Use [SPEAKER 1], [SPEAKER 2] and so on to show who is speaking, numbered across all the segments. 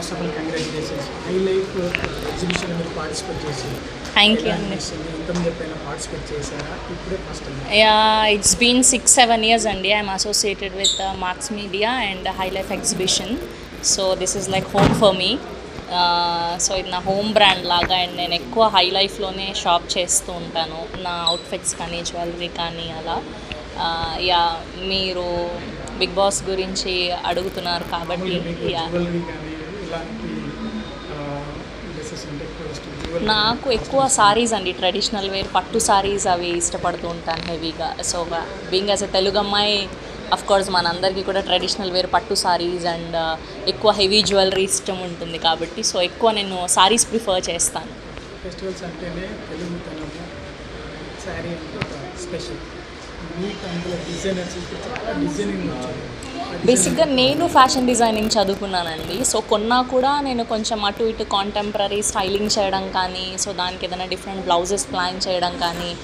[SPEAKER 1] First of all congratulations Hi Life exhibition మీరు participate చేసి.
[SPEAKER 2] Thank you అండి
[SPEAKER 1] participate చేశారా? ఇప్పుడే first
[SPEAKER 2] ya it's been six seven years అండి. I'm associated with Marks media and Hi Life exhibition so this is like home for me so ఇది నా home brand లాగా and నేను ఎక్కువ హై లైఫ్లోనే షాప్ చేస్తూ ఉంటాను. నా అవుట్ఫిట్స్ కానీ జ్యువెలరీ కానీ అలా. యా మీరు బిగ్ బాస్ గురించి అడుగుతున్నారు కాబట్టి యా నాకు ఎక్కువ సారీస్ అండి. ట్రెడిషనల్ వేర్ పట్టు సారీస్ అవి ఇష్టపడుతూ ఉంటాను హెవీగా so being as a Telugu అమ్మాయి అఫ్ కోర్స్ మనందరికీ కూడా ట్రెడిషనల్ వేర్ పట్టు సారీస్ అండ్ ఎక్కువ హెవీ జ్యువెలరీ ఇష్టం ఉంటుంది కాబట్టి సో ఎక్కువ నేను సారీస్ ప్రిఫర్ చేస్తాను.
[SPEAKER 1] ఫెస్టివల్స్ అంటేనే స్పెషల్ డిజైనింగ్
[SPEAKER 2] బేసిక్గా నేను ఫ్యాషన్ డిజైనింగ్ చదువుకున్నానండి. సో కొన్నా కూడా నేను కొంచెం అటు ఇటు కాంటెంపరీ స్టైలింగ్ చేయడం కానీ సో దానికి ఏదైనా డిఫరెంట్ బ్లౌజెస్ ప్లాన్ చేయడం కానీ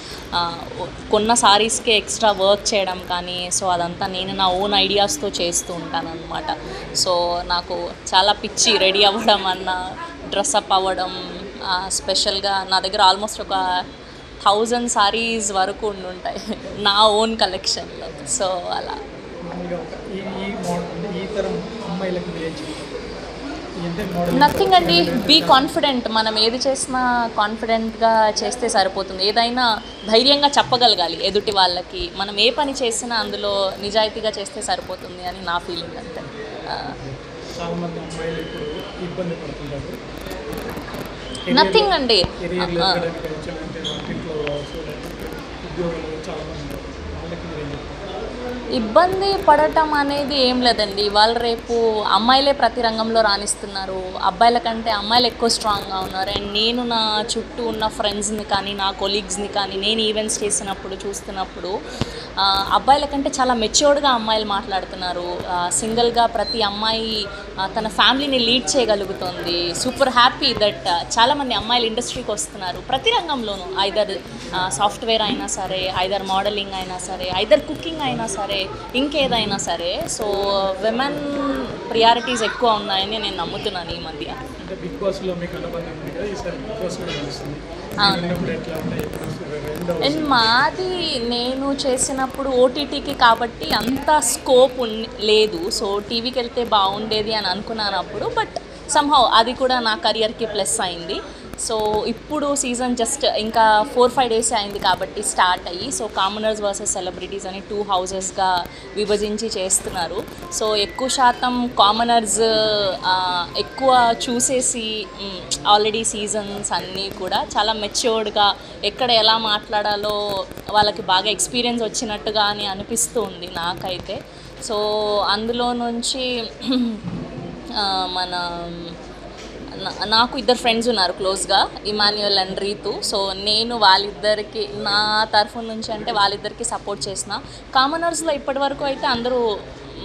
[SPEAKER 2] కొన్న సారీస్కి ఎక్స్ట్రా వర్క్ చేయడం కానీ సో అదంతా నేను నా ఓన్ ఐడియాస్తో చేస్తూ ఉంటాను అనమాట సో నాకు చాలా పిచ్చి రెడీ అవ్వడం అన్న డ్రెస్అప్ అవ్వడం స్పెషల్గా నా దగ్గర ఆల్మోస్ట్ ఒక థౌజండ్ సారీస్ వరకు ఉండుంటాయి. నా ఓన్ కలెక్షన్లో సో అలా.
[SPEAKER 1] ఒక ఈ ఈ మోడల్ ఈ తరం అమ్మాయిలకు
[SPEAKER 2] నథింగ్ అండి బీ కాన్ఫిడెంట్ మనం ఏది చేసినా కాన్ఫిడెంట్గా చేస్తే సరిపోతుంది ఏదైనా ధైర్యంగా చెప్పగలగాలి ఎదుటి వాళ్ళకి మనం ఏ పని చేసినా అందులో నిజాయితీగా చేస్తే సరిపోతుంది అని నా ఫీలింగ్ అంతే నథింగ్ అండి ఇబ్బంది పడటం అనేది ఏం లేదండి. ఇవాళ రేపు అమ్మాయిలే ప్రతి రంగంలో రాణిస్తున్నారు. అబ్బాయిల కంటే అమ్మాయిలు ఎక్కువ స్ట్రాంగ్గా ఉన్నారు. అండ్ నేను నా చుట్టూ ఉన్న ఫ్రెండ్స్ని కానీ నా కొలీగ్స్ని కానీ నేను ఈవెంట్స్ చేసినప్పుడు చూస్తున్నప్పుడు అబ్బాయిల కంటే చాలా మెచ్యూర్డ్గా అమ్మాయిలు మాట్లాడుతున్నారు. సింగిల్గా ప్రతి అమ్మాయి తన ఫ్యామిలీని లీడ్ చేయగలుగుతుంది. సూపర్ హ్యాపీ దట్ చాలామంది అమ్మాయిలు ఇండస్ట్రీకి వస్తున్నారు. ప్రతి రంగంలోనూ ఐదర్ సాఫ్ట్వేర్ అయినా సరే ఐదర్ మోడలింగ్ అయినా సరే ఐదర్ కుకింగ్ అయినా సరే ఇంకేదైనా సరే సో విమెన్ ప్రియారిటీస్ ఎక్కువ ఉన్నాయని నేను నమ్ముతున్నాను ఈ మధ్య. అవును. అండ్ మాది నేను చేసినప్పుడు ఓటీటీకి కాబట్టి అంత స్కోప్ లేదు. సో టీవీకి వెళ్తే బాగుండేది అని అనుకున్నాను అప్పుడు బట్ సంహౌ అది కూడా నా కెరియర్కి ప్లస్ అయింది. సో ఇప్పుడు సీజన్ జస్ట్ ఇంకా ఫోర్ ఫైవ్ డేస్ అయింది కాబట్టి స్టార్ట్ అయ్యి సో కామనర్స్ వర్సెస్ సెలబ్రిటీస్ అని టూ హౌజెస్గా విభజించి చేస్తున్నారు. సో ఎక్కువ శాతం కామనర్స్ ఎక్కువ చూసేసి ఆల్రెడీ సీజన్స్ అన్నీ కూడా చాలా మెచ్యూర్డ్గా ఎక్కడ ఎలా మాట్లాడాలో వాళ్ళకి బాగా ఎక్స్పీరియన్స్ వచ్చినట్టుగా అని అనిపిస్తుంది నాకైతే. సో అందులో నుంచి మన నాకు ఇద్దరు ఫ్రెండ్స్ ఉన్నారు క్లోజ్గా ఇమాన్యుయల్ అండ్ రీతు సో నేను వాళ్ళిద్దరికి నా తరఫు నుంచి అంటే వాళ్ళిద్దరికి సపోర్ట్ చేసిన. కామనర్స్లో ఇప్పటి వరకు అయితే అందరూ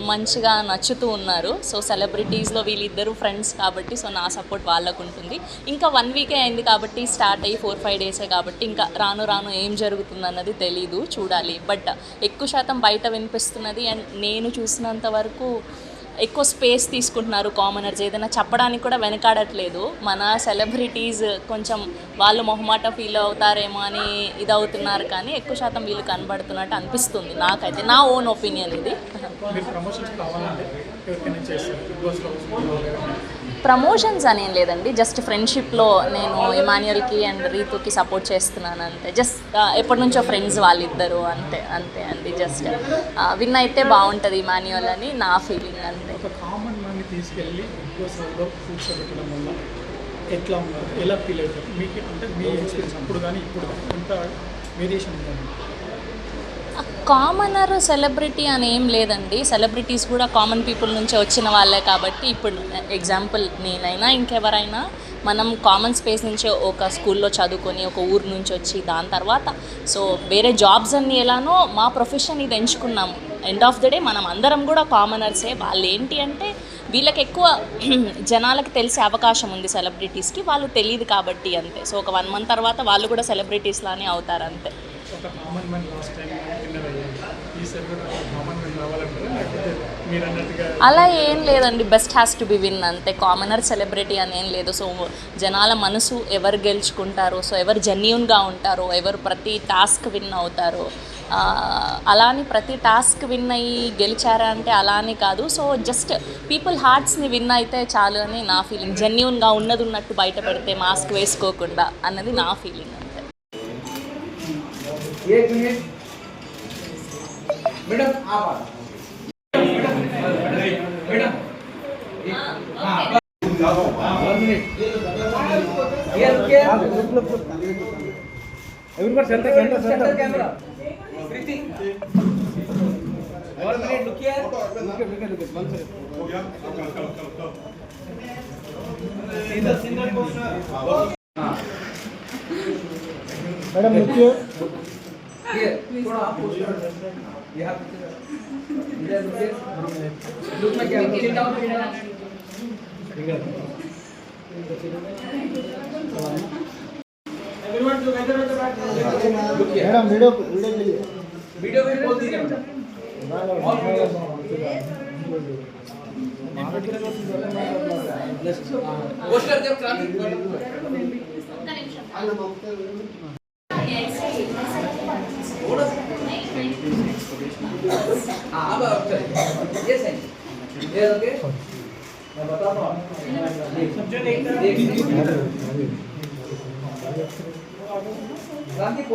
[SPEAKER 2] మంచిగా నచ్చుతూ ఉన్నారు. సో సెలబ్రిటీస్లో వీళ్ళిద్దరూ ఫ్రెండ్స్ కాబట్టి సో నా సపోర్ట్ వాళ్ళకు ఉంటుంది. ఇంకా వన్ వీకే అయింది కాబట్టి స్టార్ట్ అయ్యి ఫోర్ ఫైవ్ డేసే కాబట్టి ఇంకా రాను రాను ఏం జరుగుతుంది అన్నది తెలీదు చూడాలి. బట్ ఎక్కువ శాతం బయట వినిపిస్తున్నది. అండ్ నేను చూసినంత వరకు ఎక్కువ స్పేస్ తీసుకుంటున్నారు కామనర్స్ ఏదైనా చెప్పడానికి కూడా వెనకాడట్లేదు. మన సెలబ్రిటీస్ కొంచెం వాళ్ళు మొహమాట ఫీల్ అవుతారేమో అని ఇది అవుతున్నారు కానీ ఎక్కువ శాతం వీళ్ళు కనబడుతున్నట్టు అనిపిస్తుంది నాకైతే. నా ఓన్ ఒపీనియన్ ఇది.
[SPEAKER 1] ప్రమోషన్స్ కావాలంటే ఎవరికైనా
[SPEAKER 2] అనేం లేదండి. జస్ట్ ఫ్రెండ్షిప్లో నేను ఇమాన్యుయల్కి అండ్ రీతుకి సపోర్ట్ చేస్తున్నాను అంతే. జస్ట్ ఎప్పటి నుంచో ఫ్రెండ్స్ వాళ్ళిద్దరు అంతే అంతే అండి. జస్ట్ విన్ అయితే బాగుంటుంది ఇమాన్యుయల్ అని నా ఫీలింగ్ అంతే.
[SPEAKER 1] తీసుకెళ్ళి కూర్చోబెట్టడం వల్ల ఎట్లా ఎలా ఫీల్ అవుతారు? మీకు అంటే మీ ఎక్స్పీరియన్స్ అప్పుడు కానీ ఇప్పుడు కానీ ఎంత వేరియేషన్ ఉందండి?
[SPEAKER 2] కామనర్ సెలబ్రిటీ అని ఏం లేదండి. సెలబ్రిటీస్ కూడా కామన్ పీపుల్ నుంచి వచ్చిన వాళ్ళే కాబట్టి ఇప్పుడు ఎగ్జాంపుల్ నేనైనా ఇంకెవరైనా మనం కామన్ స్పేస్ నుంచి ఒక స్కూల్లో చదువుకొని ఒక ఊరు నుంచి వచ్చి దాని తర్వాత సో వేరే జాబ్స్ అన్ని ఎలానో మా ప్రొఫెషన్ ఇది ఎంచుకున్నాము. ఎండ్ ఆఫ్ ద డే మనం అందరం కూడా కామనర్సే. వాళ్ళు ఏంటి అంటే వీళ్ళకి ఎక్కువ జనాలకు తెలిసే అవకాశం ఉంది సెలబ్రిటీస్కి. వాళ్ళు తెలియదు కాబట్టి అంతే. సో ఒక వన్ మంత్ తర్వాత వాళ్ళు కూడా సెలబ్రిటీస్ లానే అవుతారు అంతే.
[SPEAKER 1] ఒక కామన్ మ్యాన్ లాస్ట్ టైం ఈసారి కూడా కామన్ మ్యాన్ రావాలంటే లేకపోతే మీరు అన్నట్టుగా
[SPEAKER 2] అలా ఏం లేదండి. Best has to be win అంతే. కామనర్ సెలబ్రిటీ అని ఏం లేదు. సో జనాల మనసు ఎవరు గెలుచుకుంటారో సో ఎవరు జెన్యున్గా ఉంటారో ఎవరు ప్రతి టాస్క్ విన్ అవుతారో అలానే అలా అని ప్రతి టాస్క్ విన్ అయ్యి గెలిచారా అంటే అలానే కాదు. సో జస్ట్ పీపుల్ హార్ట్స్ని విన్ అయితే చాలు అని నా ఫీలింగ్ జెన్యున్గా ఉన్నది ఉన్నట్టు బయట పెడితే మాస్క్ వేసుకోకుండా అన్నది నా ఫీలింగ్
[SPEAKER 3] एक मिनट मैडम आप आ Everyone center center center camera. Kriti. One minute look here. Look at look at look at one second.
[SPEAKER 1] Ho gaya. Come come come come. Single single poster.
[SPEAKER 3] Madam देखिए ये थोड़ा आप यहाँ इधर रुकिए। लुक में क्या चिल डाउन ठीक है। Everyone together with the back
[SPEAKER 1] madam video video के लिए।
[SPEAKER 3] वीडियो में बोल दीजिए। और पोस्टर जब क्रांति अब अब हूँ।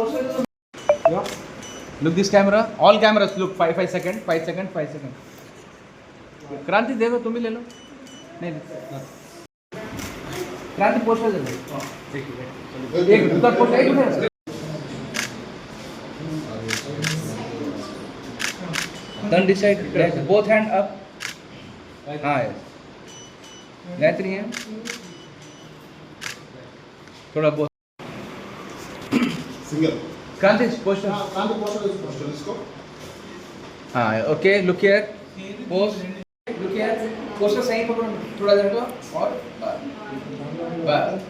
[SPEAKER 3] तो Look this camera. All cameras look five five second, five second, five second. क्रांति दे दो तुम भी ले लो। नहीं क्रांति पोस्टर दे दो। एक मिनट उधर पोस्टर एक Turn this side. Both hand up. हाँ yes. गायत्री है थोड़ा बहुत
[SPEAKER 4] सिंगल
[SPEAKER 3] क्रांति पोस्टर
[SPEAKER 4] हाँ कांति पोस्टर इस पोस्टर इसको
[SPEAKER 3] हाँ okay look here post look here poster सही पकड़ो थोड़ा देर को और बस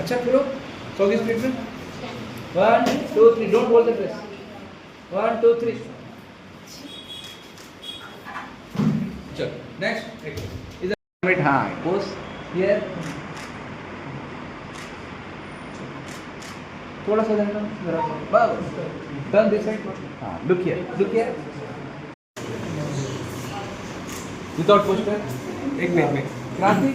[SPEAKER 3] अच्छा फिर चौकी स्पीड में। वन टू थ्री डोंट बोल दे प्रेस वन टू थ्री चलो नेक्स्ट इधर हाँ पोस्ट हियर थोड़ा सा देना, जरा बस। टर्न दिस साइड हाँ look here look here without poster एक मिनट में क्रांति